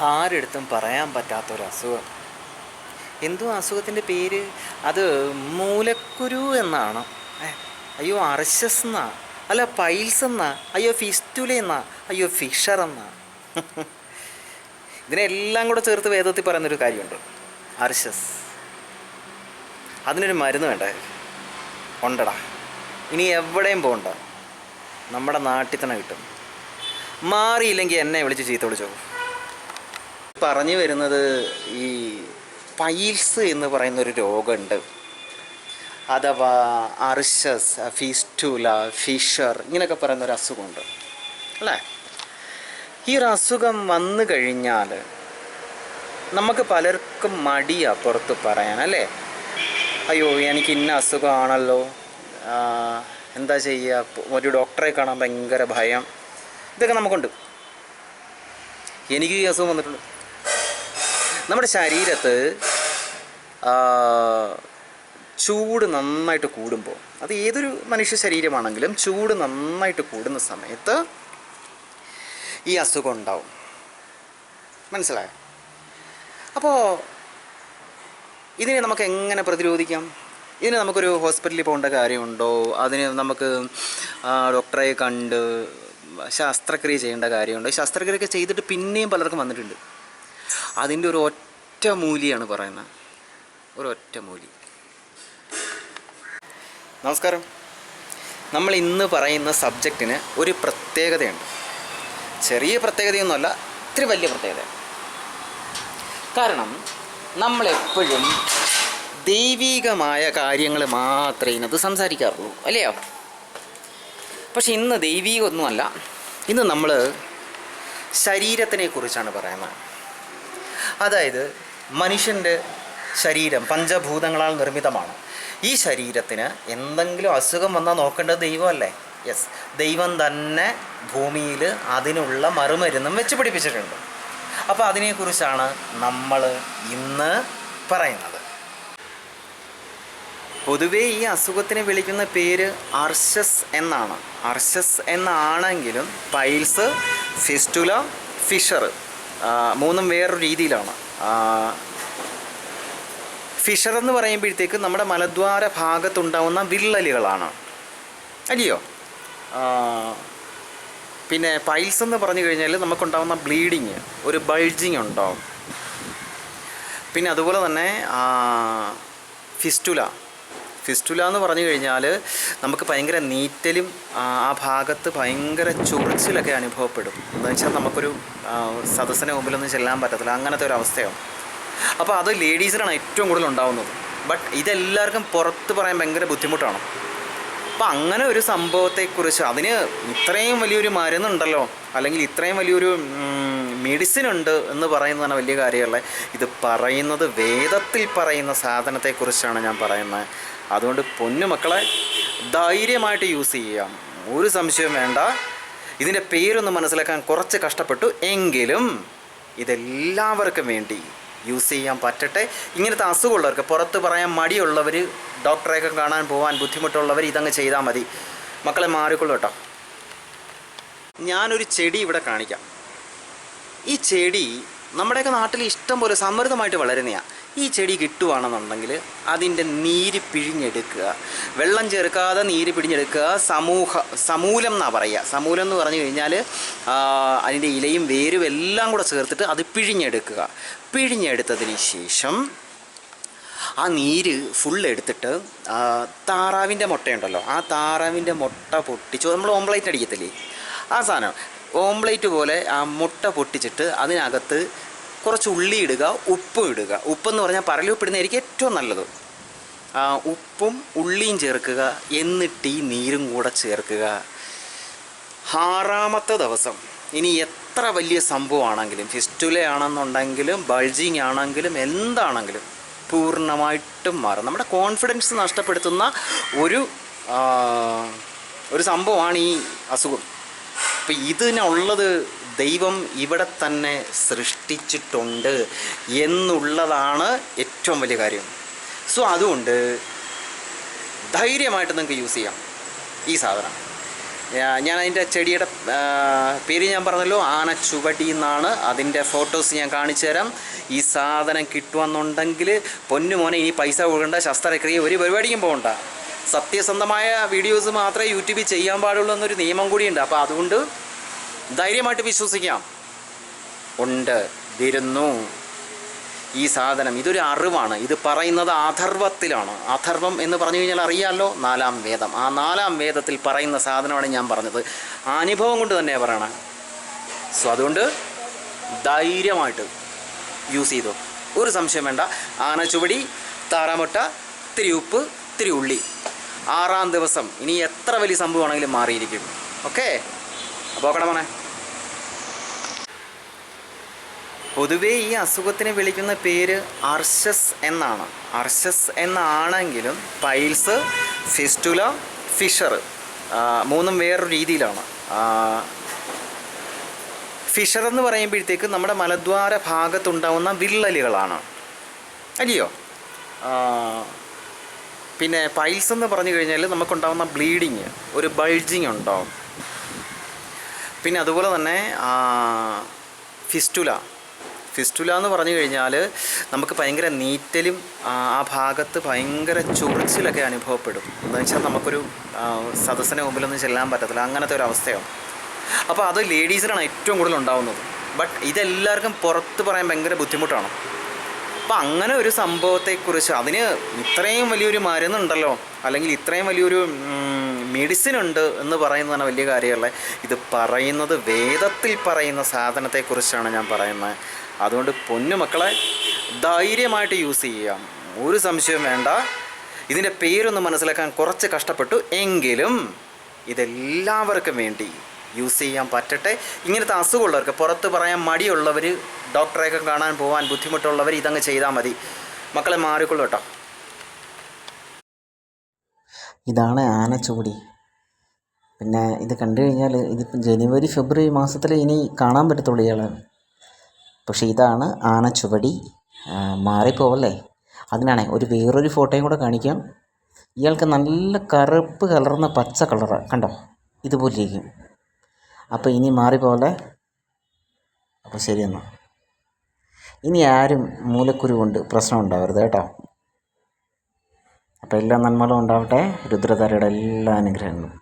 ആരെടുത്തും പറയാൻ പറ്റാത്തൊരു അസുഖം എന്തോ അസുഖത്തിന്റെ പേര്? അത് മൂലക്കുരു എന്നാണ്. അയ്യോ അർശസ് എന്നാ. അല്ല പൈൽസ് എന്നാ. അയ്യോ ഫിസ്റ്റുല എന്നാ. അയ്യോ ഫിഷർ എന്നാ. ഇതിനെല്ലാം കൂടെ ചേർത്ത് വേദത്തിൽ പറയുന്നൊരു കാര്യമുണ്ട്. അർശസ്. അതിനൊരു മരുന്ന് വേണ്ടേ? ഉണ്ടടാ. ഇനി എവിടെയും പോകണ്ട നമ്മുടെ നാട്ടിൽ തന്നെ കിട്ടും. മാറിയില്ലെങ്കിൽ എന്നെ വിളിച്ച് ചീത്ത വിളിച്ചോ? പറഞ്ഞു വരുന്നത് ഈ പൈൽസ് എന്ന് പറയുന്ന ഒരു രോഗമുണ്ട്. അഥവാ അർഷസ് ഫിസ്റ്റുല ഫിഷർ ഇങ്ങനെയൊക്കെ പറയുന്ന ഒരു അസുഖമുണ്ട്. അല്ലേ? ഈ ഒരു അസുഖം വന്നു കഴിഞ്ഞാൽ നമുക്ക് പലർക്കും മടിയാ പുറത്ത് പറയാൻ അല്ലേ? അയ്യോ എനിക്ക് ഇന്ന അസുഖമാണല്ലോ. എന്താ ചെയ്യുക ഒരു ഡോക്ടറെ കാണാൻ ഭയങ്കര ഭയം. ഇതൊക്കെ നമുക്കുണ്ട്. എനിക്ക് ഈ അസുഖം വന്നിട്ടുണ്ട്. നമ്മുടെ ശരീരത്ത് ചൂട് നന്നായിട്ട് കൂടുമ്പോൾ അത് ഏതൊരു മനുഷ്യ ശരീരമാണെങ്കിലും ചൂട് നന്നായിട്ട് കൂടുന്ന സമയത്ത് ഈ അസുഖം ഉണ്ടാവും. മനസ്സിലായോ? അപ്പോൾ ഇതിനെ നമുക്ക് എങ്ങനെ പ്രതിരോധിക്കാം? ഇതിന് നമുക്കൊരു ഹോസ്പിറ്റലിൽ പോകേണ്ട കാര്യമുണ്ടോ? അതിന് നമുക്ക് ഡോക്ടറെ കണ്ട് ശസ്ത്രക്രിയ ചെയ്യേണ്ട കാര്യമുണ്ടോ? ശസ്ത്രക്രിയയൊക്കെ ചെയ്തിട്ട് പിന്നെയും പലർക്കും വന്നിട്ടുണ്ട്. അതിന്റെ ഒരു ഒറ്റ മൂലിയാണ് പറയുന്നത്. ഒരു ഒറ്റ മൂലി. നമസ്കാരം. നമ്മൾ ഇന്ന് പറയുന്ന സബ്ജക്റ്റിന് ഒരു പ്രത്യേകതയുണ്ട്. ചെറിയ പ്രത്യേകതയൊന്നുമല്ല ഇത്തിരി വലിയ പ്രത്യേകത കാരണം നമ്മളെപ്പോഴും ദൈവീകമായ കാര്യങ്ങൾ മാത്രമേ ഇന്നത് സംസാരിക്കാറുള്ളൂ അല്ലയോ? പക്ഷെ ഇന്ന് ദൈവീകമൊന്നുമല്ല. ഇന്ന് നമ്മൾ ശരീരത്തിനെ കുറിച്ചാണ് പറയുന്നത്. അതായത് മനുഷ്യന്റെ ശരീരം പഞ്ചഭൂതങ്ങളാൽ നിർമ്മിതമാണ്. ഈ ശരീരത്തിന് എന്തെങ്കിലും അസുഖം വന്നാൽ നോക്കേണ്ടത് ദൈവമല്ലേ? യെസ് ദൈവം തന്നെ ഭൂമിയിൽ അതിനുള്ള മറുമരുന്നും വെച്ച് പിടിപ്പിച്ചിട്ടുണ്ട്. അപ്പോൾ അതിനെക്കുറിച്ചാണ് നമ്മൾ ഇന്ന് പറയുന്നത്. പൊതുവേ ഈ അസുഖത്തിന് വിളിക്കുന്ന പേര് അർഷസ് എന്നാണ്. അർഷസ് എന്നാണെങ്കിലും പൈൽസ് ഫിസ്റ്റുല ഫിഷർ. മൂന്നും വേറൊരു രീതിയിലാണ്. ഫിഷർ എന്ന് പറയുമ്പോഴത്തേക്ക് നമ്മുടെ മലദ്വാര ഭാഗത്തുണ്ടാവുന്ന വിള്ളലുകളാണ്. അല്ലയോ? പിന്നെ പൈൽസ് എന്ന് പറഞ്ഞു കഴിഞ്ഞാൽ നമുക്കുണ്ടാവുന്ന ബ്ലീഡിങ് ഒരു ബൾജിങ് ഉണ്ടാവും. പിന്നെ അതുപോലെ തന്നെ ഫിസ്റ്റുല ഫിസ്റ്റുല എന്ന് പറഞ്ഞു കഴിഞ്ഞാൽ നമുക്ക് ഭയങ്കര നീറ്റലും ആ ഭാഗത്ത് ഭയങ്കര ചൊറിച്ചിലൊക്കെ അനുഭവപ്പെടും. എന്ന് വെച്ചാൽ നമുക്കൊരു സദസ്സിന് മുമ്പിലൊന്നും ചെല്ലാൻ പറ്റത്തില്ല. അങ്ങനത്തെ ഒരു അവസ്ഥയാണ്. അപ്പോൾ അത് ലേഡീസിനാണ് ഏറ്റവും കൂടുതൽ ഉണ്ടാവുന്നത്. ബട്ട് ഇതെല്ലാവർക്കും പുറത്ത് പറയാൻ ഭയങ്കര ബുദ്ധിമുട്ടാണ്. അപ്പോൾ അങ്ങനെ ഒരു സംഭവത്തെക്കുറിച്ച് അതിന് ഇത്രയും വലിയൊരു മരുന്നുണ്ടല്ലോ. അല്ലെങ്കിൽ ഇത്രയും വലിയൊരു മെഡിസിൻ ഉണ്ട് എന്ന് പറയുന്നതാണ് വലിയ കാര്യമല്ല? ഇത് പറയുന്നത് വേദത്തിൽ പറയുന്ന സാധനത്തെക്കുറിച്ചാണ് ഞാൻ പറയുന്നത്. അതുകൊണ്ട് പൊന്നു മക്കളെ ധൈര്യമായിട്ട് യൂസ് ചെയ്യാം. ഒരു സംശയവും വേണ്ട. ഇതിന്റെ പേരൊന്ന് മനസ്സിലാക്കാൻ കുറച്ച് കഷ്ടപ്പെട്ടു. എങ്കിലും ഇതെല്ലാവർക്കും വേണ്ടി യൂസ് ചെയ്യാൻ പറ്റട്ടെ. ഇങ്ങനത്തെ അസുഖമുള്ളവർക്ക് പുറത്ത് പറയാൻ മടിയുള്ളവർ ഡോക്ടറെയൊക്കെ കാണാൻ പോകാൻ ബുദ്ധിമുട്ടുള്ളവർ ഇതങ്ങ് ചെയ്താൽ മതി. മക്കളെ മാറിക്കൊള്ളൂ കേട്ടോ. ഞാനൊരു ചെടി ഇവിടെ കാണിക്കാം. ഈ ചെടി നമ്മുടെയൊക്കെ നാട്ടിൽ ഇഷ്ടം പോലെ സമൃദ്ധമായിട്ട് വളരുന്നതാണ് ഈ ചെടി കിട്ടുവാണെന്നുണ്ടെങ്കിൽ അതിന്റെ നീര് പിഴിഞ്ഞെടുക്കുക. വെള്ളം ചേർക്കാതെ നീര് പിഴിഞ്ഞെടുക്കുക. സമൂഹ സമൂലം എന്നാണ് പറയുക. സമൂലം എന്ന് പറഞ്ഞു കഴിഞ്ഞാൽ അതിന്റെ ഇലയും വേരും എല്ലാം കൂടെ ചേർത്തിട്ട് അത് പിഴിഞ്ഞെടുക്കുക. പിഴിഞ്ഞെടുത്തതിന് ശേഷം ആ നീര് ഫുൾ എടുത്തിട്ട് താറാവിന്റെ മുട്ടയുണ്ടല്ലോ. ആ താറാവിന്റെ മുട്ട പൊട്ടിച്ച് നമ്മൾ ഓംപ്ലേറ്റ് അടിക്കത്തില്ലേ? ആ സാധനം. ഓംപ്ലേറ്റ് പോലെ ആ മുട്ട പൊട്ടിച്ചിട്ട് അതിനകത്ത് കുറച്ച് ഉള്ളി ഇടുക ഉപ്പും ഇടുക. ഉപ്പെന്ന് പറഞ്ഞാൽ പരലുപ്പിടുന്നതായിരിക്കും ഏറ്റവും നല്ലത്. ഉപ്പും ഉള്ളിയും ചേർക്കുക എന്നിട്ട് ഈ നീരും കൂടെ ചേർക്കുക. ആറാമത്തെ ദിവസം. ഇനി എത്ര വലിയ സംഭവമാണെങ്കിലും ഫിസ്റ്റുലയാണെന്നുണ്ടെങ്കിലും ബൾജിങ് ആണെങ്കിലും എന്താണെങ്കിലും പൂർണമായിട്ടും മാറും. നമ്മുടെ കോൺഫിഡൻസ് നഷ്ടപ്പെടുത്തുന്ന ഒരു ഒരു സംഭവമാണ് ഈ അസുഖം. അപ്പം ഇതിനുള്ളത് ദൈവം ഇവിടെ തന്നെ സൃഷ്ടിച്ചിട്ടുണ്ട് എന്നുള്ളതാണ് ഏറ്റവും വലിയ കാര്യം. സോ അതുകൊണ്ട് ധൈര്യമായിട്ട് നിങ്ങൾക്ക് യൂസ് ചെയ്യാം ഈ സാധനം. ഞാൻ അതിന്റെ ചെടിയുടെ പേര് ഞാൻ പറഞ്ഞല്ലോ ആന ചുവടി എന്നാണ്. അതിന്റെ ഫോട്ടോസ് ഞാൻ കാണിച്ചു തരാം. ഈ സാധനം കിട്ടുമെന്നുണ്ടെങ്കിൽ പൊന്നു മോനെ ഇനി പൈസ കൊടുക്കേണ്ട ശസ്ത്രക്രിയ ഒരു പരിപാടിക്കും പോകണ്ട. സത്യസന്ധമായ വീഡിയോസ് മാത്രമേ യൂട്യൂബിൽ ചെയ്യാൻ പാടുള്ളൂ എന്നൊരു നിയമം കൂടിയുണ്ട്. അപ്പോൾ അതുകൊണ്ട് ധൈര്യമായിട്ട് വിശ്വസിക്കാം. ഉണ്ട്. വരുന്നു ഈ സാധനം ഇതൊരു അറിവാണ്. ഇത് പറയുന്നത് അഥർവത്തിലാണ്. അഥർവം എന്ന് പറഞ്ഞു കഴിഞ്ഞാൽ അറിയാമല്ലോ നാലാം വേദം. ആ നാലാം വേദത്തിൽ പറയുന്ന സാധനമാണ് ഞാൻ പറഞ്ഞത്. അനുഭവം കൊണ്ട് തന്നെ പറയണം. സോ അതുകൊണ്ട് ധൈര്യമായിട്ട് യൂസ് ചെയ്തു. ഒരു സംശയം വേണ്ട. ആനച്ചുവടി താറാമുട്ട ഇത്തിരി ഉള്ളി ആറാം ദിവസം. ഇനി എത്ര വലിയ സംഭവമാണെങ്കിലും മാറിയിരിക്കും. ഓക്കെ? അപ്പോൾ മോനെ. പൊതുവേ ഈ അസുഖത്തിനെ വിളിക്കുന്ന പേര് അർഷസ് എന്നാണ്. അർഷസ് എന്നാണെങ്കിലും പൈൽസ് ഫിസ്റ്റുല ഫിഷർ മൂന്നും വേറൊരു രീതിയിലാണ്. ഫിഷർ എന്ന് പറയുമ്പോഴത്തേക്ക് നമ്മുടെ മലദ്വാര ഭാഗത്തുണ്ടാവുന്ന വിള്ളലുകളാണ്. അല്ലയോ? പിന്നെ പൈൽസ് എന്ന് പറഞ്ഞു കഴിഞ്ഞാൽ നമുക്കുണ്ടാകുന്ന ബ്ലീഡിങ് ഒരു ബൾജിങ് ഉണ്ടാവും. പിന്നെ അതുപോലെ തന്നെ ഫിസ്റ്റുല ഫിസ്റ്റുല എന്ന് പറഞ്ഞു കഴിഞ്ഞാൽ നമുക്ക് ഭയങ്കര നീറ്റലും ആ ഭാഗത്ത് ഭയങ്കര ചൊറിച്ചിലൊക്കെ അനുഭവപ്പെടും. എന്ന് വെച്ചാൽ നമുക്കൊരു സദസ്സിന് മുമ്പിലൊന്നും ചെല്ലാൻ പറ്റത്തില്ല. അങ്ങനത്തെ ഒരു അവസ്ഥയാണ്. അപ്പോൾ അത് ലേഡീസിനാണ് ഏറ്റവും കൂടുതൽ ഉണ്ടാവുന്നത്. ബട്ട് ഇതെല്ലാവർക്കും പുറത്ത് പറയാൻ ഭയങ്കര ബുദ്ധിമുട്ടാണ്. അപ്പം അങ്ങനെ ഒരു സംഭവത്തെക്കുറിച്ച് അതിന് ഇത്രയും വലിയൊരു മരുന്നുണ്ടല്ലോ അല്ലെങ്കിൽ ഇത്രയും വലിയൊരു മെഡിസിൻ ഉണ്ട് എന്ന് പറയുന്നതാണ് വലിയ കാര്യമല്ല. ഇത് പറയുന്നത് വേദത്തിൽ പറയുന്ന സാധനത്തെക്കുറിച്ചാണ് ഞാൻ പറയുന്നത്. അതുകൊണ്ട് പൊന്നു മക്കളെ ധൈര്യമായിട്ട് യൂസ് ചെയ്യാം. ഒരു സംശയവും വേണ്ട. ഇതിന്റെ പേരൊന്ന് മനസ്സിലാക്കാൻ കുറച്ച് കഷ്ടപ്പെട്ടു. എങ്കിലും ഇതെല്ലാവർക്കും വേണ്ടി യൂസ് ചെയ്യാൻ പറ്റട്ടെ. ഇങ്ങനത്തെ അസുഖമുള്ളവർക്ക് പുറത്ത് പറയാൻ മടിയുള്ളവർ ഡോക്ടറെയൊക്കെ കാണാൻ പോകാൻ ബുദ്ധിമുട്ടുള്ളവർ ഇതങ്ങ് ചെയ്താൽ മതി. മക്കളെ മാറിക്കൊള്ളു കേട്ടോ. ഇതാണ് ആനച്ചുവടി പിന്നെ ഇത് കണ്ടു കഴിഞ്ഞാൽ ഇതിപ്പം ജനുവരി ഫെബ്രുവരി മാസത്തിൽ ഇനി കാണാൻ പറ്റത്തുള്ളൂ ഇയാളെ. പക്ഷേ ഇതാണ് ആനച്ചുവടി മാറിപ്പോവല്ലേ? അതിനാണേ ഒരു വേറൊരു ഫോട്ടോയും കൂടെ കാണിക്കാം. ഇയാൾക്ക് നല്ല കറുപ്പ് കലർന്ന പച്ച കളറാണ് കണ്ടോ? ഇതുപോലെ ഇരിക്കും അപ്പോൾ ഇനി മാറിപ്പോലെ അപ്പോൾ ശരി എന്നാൽ ഇനി ആരും മൂലക്കുരു കൊണ്ട് പ്രശ്നം ഉണ്ടാവരുത് കേട്ടോ. അപ്പോൾ എല്ലാ നന്മകളും ഉണ്ടാവട്ടെ രുദ്രധാരയുടെ എല്ലാ അനുഗ്രഹങ്ങളും.